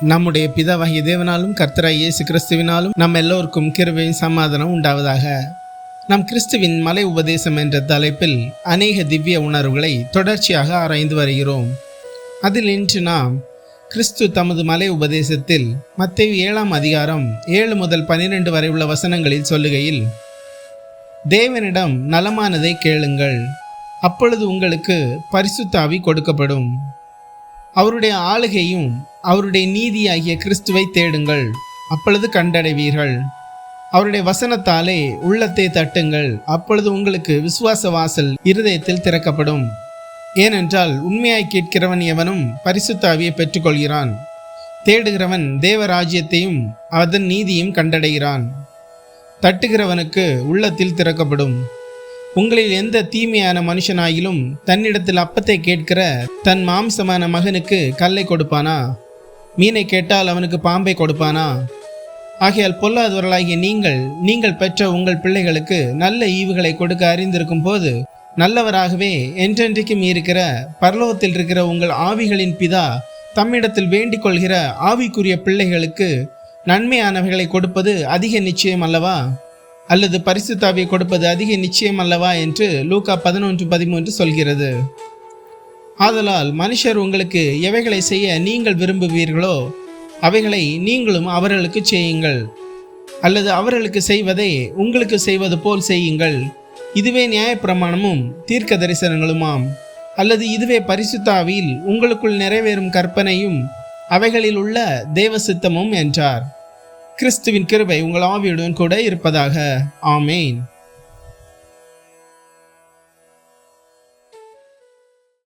நம்முடைய பிதாவாகிய தேவனாலும் கர்த்தராய் இயேசு கிறிஸ்துவினாலும் நம் எல்லோருக்கும் கிருவையும் சமாதானம் உண்டாவதாக. நம் கிறிஸ்துவின் மலை உபதேசம் என்ற தலைப்பில் அநேக திவ்ய உணர்வுகளை தொடர்ச்சியாக ஆராய்ந்து வருகிறோம். அதில் இன்று நாம் கிறிஸ்து தமது மலை உபதேசத்தில் மத்திய ஏழாம் அதிகாரம் ஏழு முதல் பனிரெண்டு வரை உள்ள வசனங்களில் சொல்லுகையில் தேவனிடம் நலமானதை கேளுங்கள். அப்பொழுது உங்களுக்கு பரிசுத்தாவி கொடுக்கப்படும். அவருடைய ஆளுகையும் அவருடைய நீதியாகிய கிறிஸ்துவை தேடுங்கள் அப்பொழுது கண்டடைவீர்கள். அவருடைய வசனத்தாலே உள்ளத்தை தட்டுங்கள் அப்பொழுது உங்களுக்கு விசுவாச வாசல் இருதயத்தில் திறக்கப்படும். ஏனென்றால் உண்மையாய் கேட்கிறவன் எவனும் பரிசுத்தாவியை பெற்றுக்கொள்கிறான். தேடுகிறவன் தேவராஜ்யத்தையும் அதன் நீதியும் கண்டடைகிறான். தட்டுகிறவனுக்கு உள்ளத்தில் திறக்கப்படும். உங்களில் எந்த தீமையான மனுஷனாயிலும் தன்னிடத்தில் அப்பத்தை கேட்கிற தன் மாம்சமான மகனுக்கு கல்லை கொடுப்பானா? மீனை கேட்டால் அவனுக்கு பாம்பை கொடுப்பானா? ஆகையால் பொல்லாதவர்களாகிய நீங்கள் நீங்கள் பெற்ற உங்கள் பிள்ளைகளுக்கு நல்ல ஈவுகளை கொடுக்க அறிந்திருக்கும் போது நல்லவராகவே என்றென்றைக்கும் இருக்கிற பரலோகத்தில் இருக்கிற உங்கள் ஆவிகளின் பிதா தம்மிடத்தில் வேண்டிக் கொள்கிற ஆவிக்குரிய பிள்ளைகளுக்கு நன்மையானவைகளை கொடுப்பது அதிக நிச்சயம் அல்லவா? அல்லது பரிசுத்தாவை கொடுப்பது அதிக நிச்சயம் அல்லவா என்று லூக்கா பதினொன்று பதிமூன்று சொல்கிறது. ஆதலால் மனுஷர் உங்களுக்கு எவைகளை செய்ய நீங்கள் விரும்புவீர்களோ அவைகளை நீங்களும் அவர்களுக்கு செய்யுங்கள். அல்லது அவர்களுக்கு செய்வதை உங்களுக்கு செய்வது போல் செய்யுங்கள். இதுவே நியாயப்பிரமாணமும் தீர்க்க தரிசனங்களுமாம் அல்லது இதுவே பரிசுத்தாவில் உங்களுக்குள் நிறைவேறும் கற்பனையும் அவைகளில் உள்ள தேவ சித்தமும் என்றார். கிறிஸ்துவின் கிருபை உங்கள் ஆவியுடன் கூட இருப்பதாக. ஆமேன்.